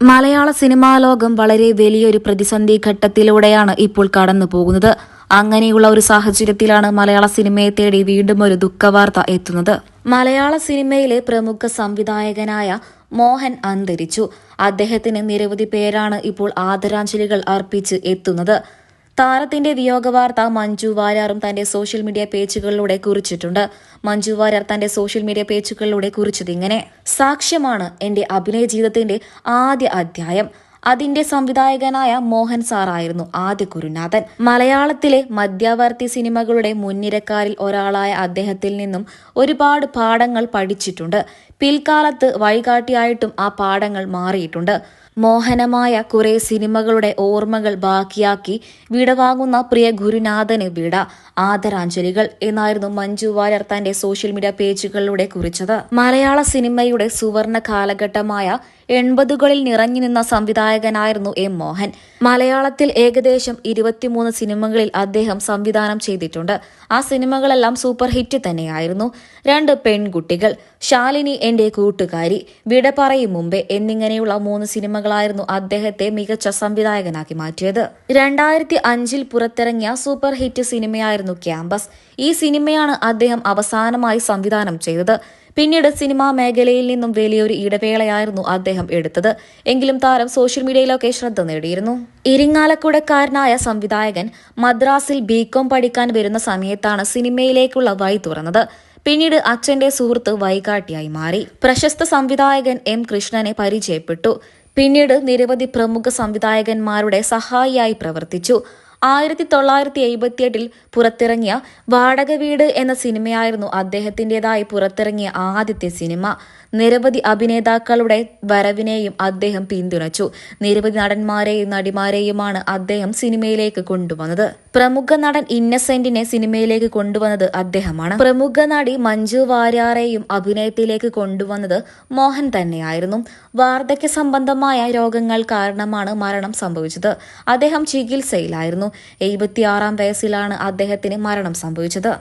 മലയാള cinema ലോകം വളരെ വലിയൊരു പ്രതിസന്ധി ഘട്ടത്തിലൂടെയാണ് ഇപ്പോൾ കടന്നു പോകുന്നത്. അങ്ങനെയുള്ള ഒരു സാഹചര്യത്തിലാണ് മലയാള സിനിമയെ തേടി വീണ്ടും ഒരു ദുഃഖവാർത്ത എത്തുന്നത്. മലയാള സിനിമയിലെ പ്രമുഖ സംവിധായകനായ മോഹൻ അന്തരിച്ചു. അദ്ദേഹത്തിന് നിരവധി പേരാണ് ഇപ്പോൾ ആദരാഞ്ജലികൾ അർപ്പിച്ച് എത്തുന്നത്. താരത്തിന്റെ വിയോഗവാർത്ത മഞ്ജു വാര്യാറും തന്റെ സോഷ്യൽ മീഡിയ പേജുകളിലൂടെ കുറിച്ചിട്ടുണ്ട്. മഞ്ജു വാര്യാർ തന്റെ സോഷ്യൽ മീഡിയ പേജുകളിലൂടെ കുറിച്ചത് ഇങ്ങനെ. സാക്ഷ്യമാണ് എന്റെ അഭിനയ ജീവിതത്തിന്റെ ആദ്യ അധ്യായം. അതിന്റെ സംവിധായകനായ മോഹൻ സാറായിരുന്നു ആദ്യ ഗുരുനാഥൻ. മലയാളത്തിലെ മധ്യവർത്തി സിനിമകളുടെ മുൻനിരക്കാരിൽ ഒരാളായ അദ്ദേഹത്തിൽ നിന്നും ഒരുപാട് പാഠങ്ങൾ പഠിച്ചിട്ടുണ്ട്. പിൽക്കാലത്ത് വഴികാട്ടിയായിട്ടും ആ പാഠങ്ങൾ മാറിയിട്ടുണ്ട്. മോഹനമായ കുറെ സിനിമകളുടെ ഓർമ്മകൾ ബാക്കിയാക്കി വിടവാങ്ങുന്ന പ്രിയ ഗുരുനാഥന് വിട. ആദരാഞ്ജലികൾ എന്നായിരുന്നു മഞ്ജു വാര്യർ തന്റെ സോഷ്യൽ മീഡിയ പേജുകളിലൂടെ കുറിച്ചത്. മലയാള സിനിമയുടെ സുവർണ കാലഘട്ടമായ എൺപതുകളിൽ നിറഞ്ഞു നിന്ന സംവിധായകനായിരുന്നു എം മോഹൻ. മലയാളത്തിൽ ഏകദേശം ഇരുപത്തിമൂന്ന് സിനിമകളിൽ അദ്ദേഹം സംവിധാനം ചെയ്തിട്ടുണ്ട്. ആ സിനിമകളെല്ലാം സൂപ്പർ ഹിറ്റ് തന്നെയായിരുന്നു. രണ്ട് പെൺകുട്ടികൾ ശാലിനി എന്റെ കൂട്ടുകാരി വിട പറയും മുമ്പേ എന്നിങ്ങനെയുള്ള മൂന്ന് സിനിമകളായിരുന്നു അദ്ദേഹത്തെ മികച്ച സംവിധായകനാക്കി മാറ്റിയത്. രണ്ടായിരത്തി അഞ്ചിൽ പുറത്തിറങ്ങിയ സൂപ്പർ ഹിറ്റ് സിനിമയായിരുന്നു ക്യാമ്പസ്. ഈ സിനിമയാണ് അദ്ദേഹം അവസാനമായി സംവിധാനം ചെയ്തത്. പിന്നീട് സിനിമാ മേഖലയിൽ നിന്നും വലിയൊരു ഇടവേളയായിരുന്നു അദ്ദേഹം എടുത്തത്. എങ്കിലും താരം സോഷ്യൽ മീഡിയയിലൊക്കെ ശ്രദ്ധ നേടിയിരുന്നു. ഇരിങ്ങാലക്കുടക്കാരനായ സംവിധായകൻ മദ്രാസിൽ ബികോം പഠിക്കാൻ വരുന്ന സമയത്താണ് സിനിമയിലേക്കുള്ള വഴി തുറന്നത്. പിന്നീട് അച്ഛന്റെ സുഹൃത്ത് വൈകാട്ടിയായി മാറി. പ്രശസ്ത സംവിധായകൻ എം കൃഷ്ണനെ പരിചയപ്പെട്ടു. പിന്നീട് നിരവധി പ്രമുഖ സംവിധായകന്മാരുടെ സഹായിയായി പ്രവർത്തിച്ചു. ആയിരത്തി തൊള്ളായിരത്തി എഴുപത്തിയെട്ടിൽ പുറത്തിറങ്ങിയ വാടക വീട് എന്ന സിനിമയായിരുന്നു അദ്ദേഹത്തിന്റെതായി പുറത്തിറങ്ങിയ ആദ്യത്തെ സിനിമ. നിരവധി അഭിനേതാക്കളുടെ വരവിനെയും അദ്ദേഹം പിന്തുണച്ചു. നിരവധി നടന്മാരെയും നടിമാരെയുമാണ് അദ്ദേഹം സിനിമയിലേക്ക് കൊണ്ടുവന്നത്. പ്രമുഖ നടൻ ഇന്നസെന്റിനെ സിനിമയിലേക്ക് കൊണ്ടുവന്നത് അദ്ദേഹമാണ്. പ്രമുഖ നടി മഞ്ജു വാര്യാറെയും അഭിനയത്തിലേക്ക് കൊണ്ടുവന്നത് മോഹൻ തന്നെയായിരുന്നു. വാർദ്ധക്യ സംബന്ധമായ രോഗങ്ങൾ കാരണമാണ് മരണം സംഭവിച്ചത്. അദ്ദേഹം ചികിത്സയിലായിരുന്നു. എഴുപത്തിയാറാം വയസ്സിലാണ് അദ്ദേഹത്തിന് മരണം സംഭവിച്ചത്.